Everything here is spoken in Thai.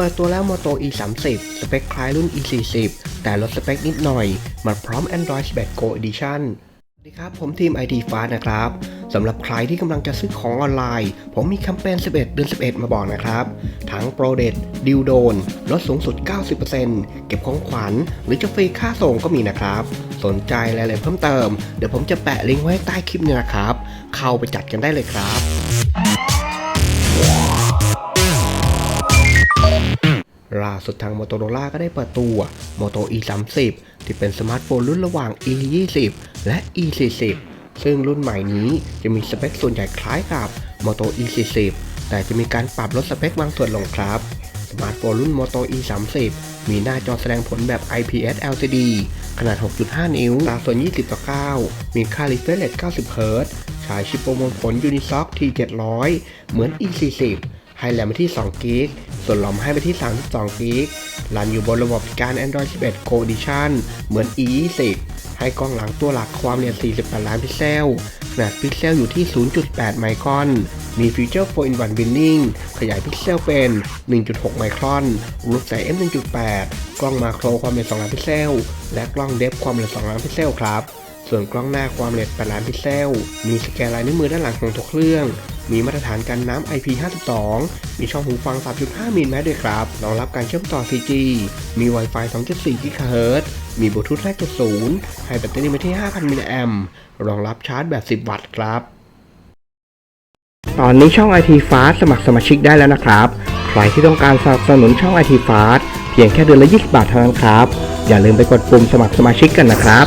เปิดตัวแล้ว Moto E30 สเปคคล้ายรุ่น E40 แต่ลดสเปคนิดหน่อย มาพร้อม Android 11 Go Edition สวัสดีครับ ผมทีม IT Fast นะครับสำหรับใครที่กำลังจะซื้อของออนไลน์ ผมมีแคมเปญ 11 เดือน 11 มาบอกนะครับ ทั้งโปรเดตดิวโดน ลดสูงสุด 90%เก็บของขวัญ หรือจะฟรีค่าส่งก็มีนะครับ สนใจรายละเอียดเพิ่มเติม เดี๋ยวผมจะแปะลิงก์ไว้ใต้คลิปนี้นะครับ เข้าไปจัดกันได้เลยครับ ล่าสุดทาง Motorola ก็ได้เปิดตัว Moto E30 ที่เป็นสมาร์ทโฟนรุ่นระหว่าง E20 และ E40 ซึ่งรุ่นใหม่นี้จะมีสเปคส่วนใหญ่คล้ายกับ Moto E40 แต่จะมีการปรับลดสเปคบางส่วนลงครับสมาร์ทโฟนรุ่น Moto E30 มีหน้าจอแสดงผลแบบ IPS LCD ขนาด 6.5 นิ้วตาส่วน 20 ต่อ 9 มีค่า refresh rate 90 Hz ใช้ชิปโปรโมงผล Unisoc T700 เหมือน E40 ให้แรมไปที่2กิกส่วนหลอมให้ไปที่32กิกรันอยู่บนระบบการ Android 11 Go Edition เหมือน E20 ให้กล้องหลังตัวหลักความละเอียด 48 ล้านพิกเซล ขนาดพิกเซลอยู่ที่ 0.8 ไมครอน มีฟีเจอร์ 4 in 1 Binning ขยายพิกเซลเป็น 1.6 ไมครอนรูปใส่ f 1.8 กล้องมาโครความละเอียด 2 ล้านพิกเซล และกล้องเดฟความละเอียด 2 ล้านพิกเซลครับ ส่วนกล้องหน้าความละเอียด 8 ล้านพิกเซล มีสแกนลายนิ้วมือด้านหลังของตัวเครื่อง มีมาตรฐานกันน้ำ IP52 มีช่องหูฟัง 3.5 มิลแมสด้วยครับ รองรับการเชื่อมต่อ 4G มี Wi-Fi 2.4 GHz มีบลูทูธ5.0 ให้แบตเตอรี่มาที่ 5,000 มิลลิแอมรองรับชาร์จแบบ 10 วัตต์ครับ ตอนนี้ช่อง IT Fast สมัครสมาชิกได้แล้วนะครับ ใครที่ต้องการสนับสนุนช่อง IT Fast เพียงแค่เดือนละ 20 บาทเท่านั้นครับ อย่าลืมไปกดปุ่มสมัครสมาชิกกันนะครับ